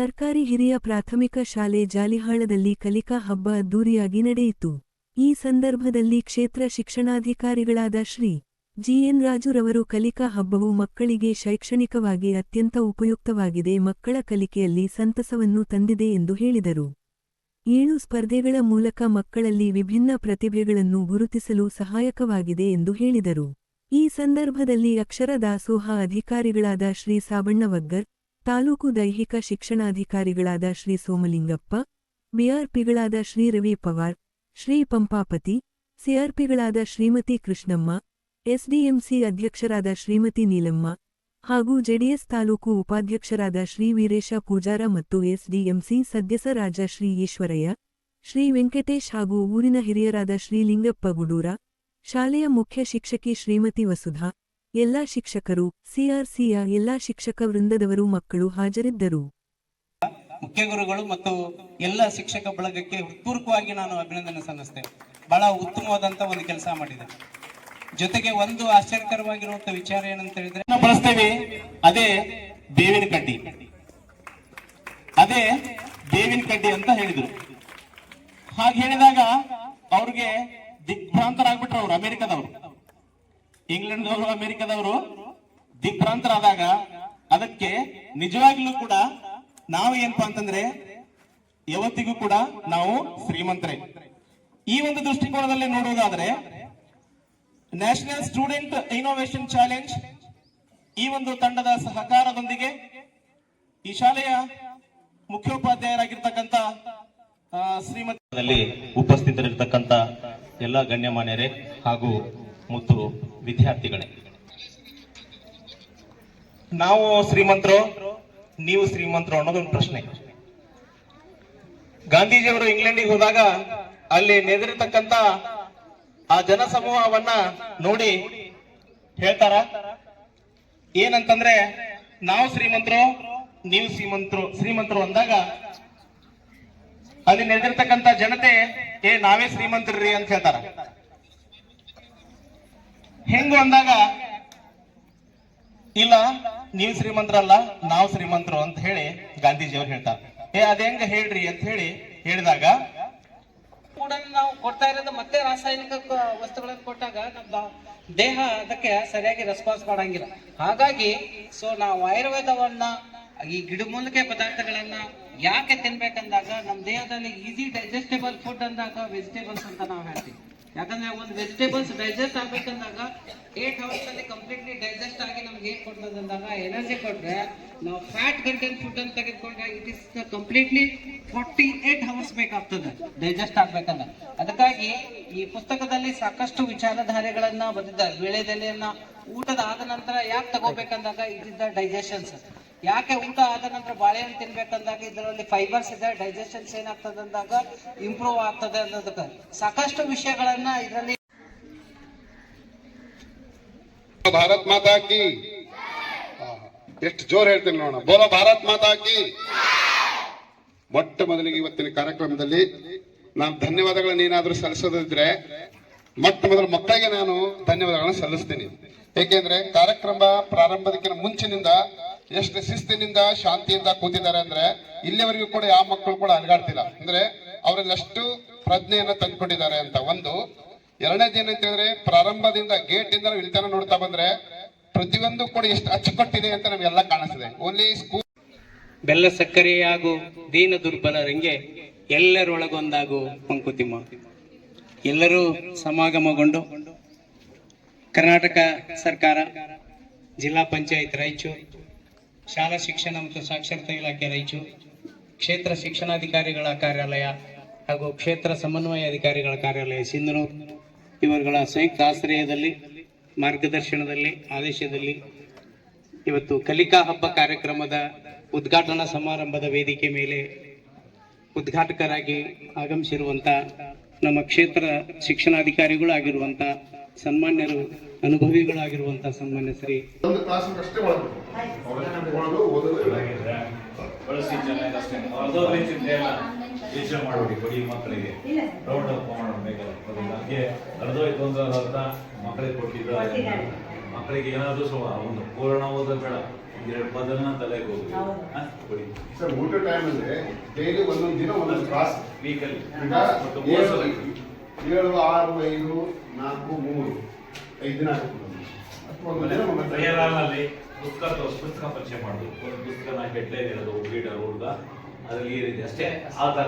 ಸರ್ಕಾರಿ ಹಿರಿಯ ಪ್ರಾಥಮಿಕ ಶಾಲೆ ಜಾಲಿಹಾಳದಲ್ಲಿ ಕಲಿಕಾ ಹಬ್ಬ ಅದ್ದೂರಿಯಾಗಿ ನಡೆಯಿತು. ಈ ಸಂದರ್ಭದಲ್ಲಿ ಕ್ಷೇತ್ರ ಶಿಕ್ಷಣಾಧಿಕಾರಿಗಳಾದ ಶ್ರೀ ಜಿಎನ್ ರಾಜುರವರು ಕಲಿಕಾ ಹಬ್ಬವು ಮಕ್ಕಳಿಗೆ ಶೈಕ್ಷಣಿಕವಾಗಿ ಅತ್ಯಂತ ಉಪಯುಕ್ತವಾಗಿದೆ, ಮಕ್ಕಳ ಕಲಿಕೆಯಲ್ಲಿ ಸಂತಸವನ್ನು ತಂದಿದೆ ಎಂದು ಹೇಳಿದರು. ಏಳು ಸ್ಪರ್ಧೆಗಳ ಮೂಲಕ ಮಕ್ಕಳಲ್ಲಿ ವಿಭಿನ್ನ ಪ್ರತಿಭೆಗಳನ್ನು ಗುರುತಿಸಲು ಸಹಾಯಕವಾಗಿದೆ ಎಂದು ಹೇಳಿದರು. ಈ ಸಂದರ್ಭದಲ್ಲಿ ಅಕ್ಷರ ದಾಸೋಹ ಅಧಿಕಾರಿಗಳಾದ ಶ್ರೀ ಸಾಬಣ್ಣವಗ್ಗರ್ ತಾಲೂಕು ದೈಹಿಕ ಶಿಕ್ಷಣಾಧಿಕಾರಿಗಳಾದ ಶ್ರೀ ಸೋಮಲಿಂಗಪ್ಪ, ಬಿಆರ್ಪಿಗಳಾದ ಶ್ರೀ ರವಿ ಪವಾರ್, ಶ್ರೀ ಪಂಪಾಪತಿ, ಸಿಆರ್ಪಿಗಳಾದ ಶ್ರೀಮತಿ ಕೃಷ್ಣಮ್ಮ, ಎಸ್ಡಿಎಂಸಿ ಅಧ್ಯಕ್ಷರಾದ ಶ್ರೀಮತಿ ನೀಲಮ್ಮ ಹಾಗೂ ಜೆಡಿಎಸ್ ತಾಲೂಕು ಉಪಾಧ್ಯಕ್ಷರಾದ ಶ್ರೀ ವೀರೇಶ ಪೂಜಾರ ಮತ್ತು ಎಸ್ಡಿಎಂಸಿ ಸದಸ್ಯರಾದ ಶ್ರೀ ಈಶ್ವರಯ್ಯ, ಶ್ರೀ ವೆಂಕಟೇಶ್ ಹಾಗೂ ಊರಿನ ಹಿರಿಯರಾದ ಶ್ರೀ ಲಿಂಗಪ್ಪ ಗುಡೂರ, ಶಾಲೆಯ ಮುಖ್ಯ ಶಿಕ್ಷಕಿ ಶ್ರೀಮತಿ ವಸುಧಾ ಎಲ್ಲಾ ಶಿಕ್ಷಕರು ಸಿಆರ್ಸಿಯ ಎಲ್ಲಾ ಶಿಕ್ಷಕ ವೃಂದದವರು ಮಕ್ಕಳು ಹಾಜರಿದ್ದರು. ಮುಖ್ಯ ಗುರುಗಳು ಮತ್ತು ಎಲ್ಲ ಶಿಕ್ಷಕ ಬಳಗಕ್ಕೆ ಹೃತ್ಪೂರ್ವಕವಾಗಿ ನಾನು ಅಭಿನಂದನೆ ಸಲ್ಲಿಸ್ತೇನೆ. ಬಹಳ ಉತ್ತಮವಾದಂತ ಒಂದು ಕೆಲಸ ಮಾಡಿದೆ. ಜೊತೆಗೆ ಒಂದು ಆಶ್ಚರ್ಯಕರವಾಗಿರುವಂತ ವಿಚಾರ ಏನಂತ ಹೇಳಿದ್ರೆ ಬಳಸ್ತೇವೆ ಅದೇ ಬೇವಿನ ಕಡ್ಡಿ. ಅದೇ ಬೇವಿನ ಕಡ್ಡಿ ಅಂತ ಹೇಳಿದ್ರು. ಹಾಗೆ ಹೇಳಿದಾಗ ಅವ್ರಿಗೆ ದಿಗ್ಭ್ರಾಂತರಾಗ್ಬಿಟ್ರು ಅವ್ರು ಅಮೆರಿಕದವರು. ಇಂಗ್ಲೆಂಡ್ದವರು ಅಮೆರಿಕದವರು ದಿಗ್ಭ್ರಾಂತರಾದಾಗ ಅದಕ್ಕೆ ನಿಜವಾಗ್ಲೂ ಕೂಡ ನಾವು ಏನಪ್ಪಾ ಅಂತಂದ್ರೆ ಯಾವತ್ತಿಗೂ ಕೂಡ ನಾವು ಶ್ರೀಮಂತರೇ. ಈ ಒಂದು ದೃಷ್ಟಿಕೋನದಲ್ಲಿ ನೋಡುವುದಾದ್ರೆ ನ್ಯಾಷನಲ್ ಸ್ಟೂಡೆಂಟ್ ಇನೋವೇಷನ್ ಚಾಲೆಂಜ್ ಈ ಒಂದು ತಂಡದ ಸಹಕಾರದೊಂದಿಗೆ ಈ ಶಾಲೆಯ ಮುಖ್ಯೋಪಾಧ್ಯಾಯರಾಗಿರ್ತಕ್ಕಂಥ ಶ್ರೀಮಂತ ಉಪಸ್ಥಿತರಿರ್ತಕ್ಕಂಥ ಎಲ್ಲ ಗಣ್ಯಮಾನ್ಯರೇ ಹಾಗೂ ಮುತ್ತು ವಿದ್ಯಾರ್ಥಿಗಳೇ. ನಾವು ಶ್ರೀಮಂತರು, ನೀವು ಶ್ರೀಮಂತರು ಅನ್ನೋದೊಂದು ಪ್ರಶ್ನೆ. ಗಾಂಧೀಜಿಯವರು ಇಂಗ್ಲೆಂಡಿಗೆ ಹೋದಾಗ ಅಲ್ಲಿ ನೆದಿರ್ತಕ್ಕಂತ ಆ ಜನಸಮೂಹವನ್ನ ನೋಡಿ ಹೇಳ್ತಾರ? ಏನಂತಂದ್ರೆ, ನಾವು ಶ್ರೀಮಂತರು, ನೀವು ಶ್ರೀಮಂತರು ಶ್ರೀಮಂತರು ಅಂದಾಗ ಅಲ್ಲಿ ನೆದಿರ್ತಕ್ಕಂತ ಜನತೆ, ಏ, ನಾವೇ ಶ್ರೀಮಂತರ್ರಿ ಅಂತ ಹೇಳ್ತಾರ? ಹೆಂಗು ಅಂದಾಗ, ಇಲ್ಲ, ನೀವು ಶ್ರೀಮಂತರಲ್ಲ, ನಾವು ಶ್ರೀಮಂತರು ಅಂತ ಹೇಳಿ ಗಾಂಧೀಜಿಯವರು ಹೇಳ್ತಾರೆ. ಏ, ಅದ ಹೆಂಗ ಹೇಳ್ರಿ ಅಂತ ಹೇಳಿ ಹೇಳಿದಾಗ ಕೂಡ ನಾವು ಕೊಡ್ತಾ ಇರೋದು ಮತ್ತೆ ರಾಸಾಯನಿಕ ವಸ್ತುಗಳನ್ನು ಕೊಟ್ಟಾಗ ನಮ್ಮ ದೇಹ ಅದಕ್ಕೆ ಸರಿಯಾಗಿ ರೆಸ್ಪಾನ್ಸ್ ಮಾಡಂಗಿಲ್ಲ. ಹಾಗಾಗಿ ಸೊ ನಾವು ಆಯುರ್ವೇದವನ್ನ, ಈ ಗಿಡಮೂಲಿಕೆ ಪದಾರ್ಥಗಳನ್ನ ಯಾಕೆ ತಿನ್ಬೇಕಂದಾಗ ನಮ್ಮ ದೇಹದಲ್ಲಿ ಈಸಿ ಡೈಜೆಸ್ಟೇಬಲ್ ಫುಡ್ ಅಂದಾಗ ವೆಜಿಟೇಬಲ್ಸ್ ಅಂತ ನಾವು ಹೇಳ್ತೀವಿ. ಯಾಕಂದ್ರೆ ಒಂದು ವೆಜಿಟೇಬಲ್ಸ್ ಡೈಜೆಸ್ಟ್ ಆಗ್ಬೇಕಂದಾಗ ಏಟ್ ಅವರ್ಸ್ ಅಲ್ಲಿ ಕಂಪ್ಲೀಟ್ಲಿ ಡೈಜೆಸ್ಟ್ ಆಗಿ ನಮ್ಗೆ ಏನ್ ಕೊಡ್ತದೆ ಅಂದಾಗ ಎನರ್ಜಿ ಕೊಟ್ರೆ ನಾವು ಫ್ಯಾಟ್ ಕಂಟೆಂಟ್ ಫುಡ್ ಅಂತ ತೆಗೆದುಕೊಂಡ್ರೆ it is completely forty eight hours ಬೇಕಾಗ್ತದೆ ಡೈಜೆಸ್ಟ್ ಆಗ್ಬೇಕಂದ್ರೆ. ಅದಕ್ಕಾಗಿ ಈ ಪುಸ್ತಕದಲ್ಲಿ ಸಾಕಷ್ಟು ವಿಚಾರಧಾರೆಗಳನ್ನ ಬಂದಿದ್ದಾರೆ ವಿಳೆದೆಲೆಯನ್ನ ಊಟದ ಆದ ನಂತರ ಯಾಕೆ ತಗೋಬೇಕಂದಾಗ ಇಟ್ ಇಸ್ ದ ಡೈಜೆಷನ್ಸ್ ಯಾಕೆ ಊಟ ಆದ ನಂತರ ಬಾಳೆಹಣ್ಣು ತಿನ್ಬೇಕಂದಾಗ ಇದರಲ್ಲಿ ಫೈಬರ್ಸ್ ಇದೆ ಡೈಜೆಷನ್ಸ್ ಏನಾಗ್ತದೆ ಅಂದಾಗ ಇಂಪ್ರೂವ್ ಆಗ್ತದೆ ಅನ್ನೋದಕ್ಕೆ ಸಾಕಷ್ಟು ವಿಷಯಗಳನ್ನ ಇದರಲ್ಲಿ ಭಾರತ್ ಮಾತಾ ಕಿ. ಎಷ್ಟು ಜೋರ್ ಹೇಳ್ತೀನಿ ನೋಡೋಣ. ಬೋಲೋ ಭಾರತ್ ಮಾತಾ ಕಿ. ಮೊಟ್ಟ ಮೊದಲಿಗೆ ಇವತ್ತಿನ ಕಾರ್ಯಕ್ರಮದಲ್ಲಿ ನಾನು ಧನ್ಯವಾದಗಳನ್ನ ಏನಾದ್ರೂ ಸಲ್ಲಿಸೋದಿದ್ರೆ ಮೊಟ್ಟ ಮೊದಲ ಮಕ್ಕಳಿಗೆ ನಾನು ಧನ್ಯವಾದಗಳನ್ನ ಸಲ್ಲಿಸ್ತೀನಿ. ಏಕೆಂದ್ರೆ ಕಾರ್ಯಕ್ರಮ ಪ್ರಾರಂಭದಕ್ಕಿಂತ ಮುಂಚಿನಿಂದ ಎಷ್ಟು ಶಿಸ್ತಿನಿಂದ, ಶಾಂತಿಯಿಂದ ಕೂತಿದ್ದಾರೆ ಅಂದ್ರೆ ಇಲ್ಲಿವರೆಗೂ ಕೂಡ ಯಾವ ಮಕ್ಕಳು ಕೂಡ ಅಲಗಾಡ್ತಿಲ್ಲ. ಅಂದ್ರೆ ಅವರಲ್ಲಿ ಅಷ್ಟು ಪ್ರಜ್ಞೆಯನ್ನು ತಂದ್ಕೊಂಡಿದ್ದಾರೆ ಅಂತ. ಒಂದು, ಎರಡನೇದು ಏನಂತ ಹೇಳಿದ್ರೆ ಪ್ರಾರಂಭದಿಂದ ಗೇಟ್ ಇಂದ ಇಳಿತಾನ ನೋಡ್ತಾ ಬಂದ್ರೆ ಪ್ರತಿಯೊಂದು ಕೂಡ ಎಷ್ಟು ಅಚ್ಚುಕಟ್ಟಿದೆ ಅಂತ ನಮಗೆಲ್ಲ ಕಾಣಿಸ್ತದೆ. ಓನ್ಲಿ ಸ್ಕೂಲ್ ಬೆಲ್ಲ ಸಕ್ಕರೆ ಹಾಗೂ ದೀನ ದುರ್ಬಲರಂಗೆ ಎಲ್ಲರೊಳಗೊಂದಾಗು ಪಂಕುತಿಮ್ಮ. ಎಲ್ಲರೂ ಸಮಾಗಮಗೊಂಡು ಕರ್ನಾಟಕ ಸರ್ಕಾರ ಜಿಲ್ಲಾ ಪಂಚಾಯತ್ ರಾಯಚೂರು ಶಾಲಾ ಶಿಕ್ಷಣ ಮತ್ತು ಸಾಕ್ಷರತಾ ಇಲಾಖೆ ರಾಯಚೂರು ಕ್ಷೇತ್ರ ಶಿಕ್ಷಣಾಧಿಕಾರಿಗಳ ಕಾರ್ಯಾಲಯ ಹಾಗೂ ಕ್ಷೇತ್ರ ಸಮನ್ವಯ ಅಧಿಕಾರಿಗಳ ಕಾರ್ಯಾಲಯ ಸಿಂಧನೂರು. ಇವರುಗಳ ಸಂಯುಕ್ತ ಆಶ್ರಯದಲ್ಲಿ, ಮಾರ್ಗದರ್ಶನದಲ್ಲಿ, ಆದೇಶದಲ್ಲಿ ಇವತ್ತು ಕಲಿಕಾ ಹಬ್ಬ ಕಾರ್ಯಕ್ರಮದ ಉದ್ಘಾಟನಾ ಸಮಾರಂಭದ ವೇದಿಕೆ ಮೇಲೆ ಉದ್ಘಾಟಕರಾಗಿ ಆಗಮಿಸಿರುವಂಥ ನಮ್ಮ ಕ್ಷೇತ್ರ ಶಿಕ್ಷಣಾಧಿಕಾರಿಗಳು ಆಗಿರುವಂಥ ಸನ್ಮಾನ್ಯರು ಅನುಭವಿಗಳಾಗಿರುವಂತಹ ಸನ್ಮಾನ್ಯ ಶ್ರೀ ಒಂದು ಕ್ಲಾಸ್ ಅಷ್ಟೇ ಒಳಗೆ. ಜನ ಅಷ್ಟೇ. ಮಕ್ಕಳಿಗೆ. ರೌಂಡ್ ಅಂತ ಮಕ್ಕಳಿಗೆ ಕೊಟ್ಟಿದ್ದು ಮಕ್ಕಳಿಗೆ ಏನಾದರೂ ಒಂದು ಪೂರ್ಣ ಓದೋ ಬೇಡ. ಎರಡು ತಲೆಗೆ ಹೋಗಿ. ಸರ್ ಊಟ ಟೈಮ್ ಅಂದ್ರೆ ಡೈಲಿ ಒಂದೊಂದು ದಿನ ಒಂದೊಂದು ಕ್ಲಾಸ್ ವೀಕಲ್ಲಿ ಏಳು ಆರು ಐದು ನಾಲ್ಕು ಮೂರು. ಐದು ದಿನ ಆಗುತ್ತೆ ಪುಸ್ತಕ ಪುಸ್ತಕ ಪರಿಚಯ ಮಾಡೋದು ಒಂದು ಪುಸ್ತಕನ ಹೆಡ್ಲೈನ್ ಇರೋದು ರೀಡರ್ ಹುಡುಗ. ಅದ್ರಲ್ಲಿ ಈ ರೀತಿ ಅಷ್ಟೇ. ಆ ಥರ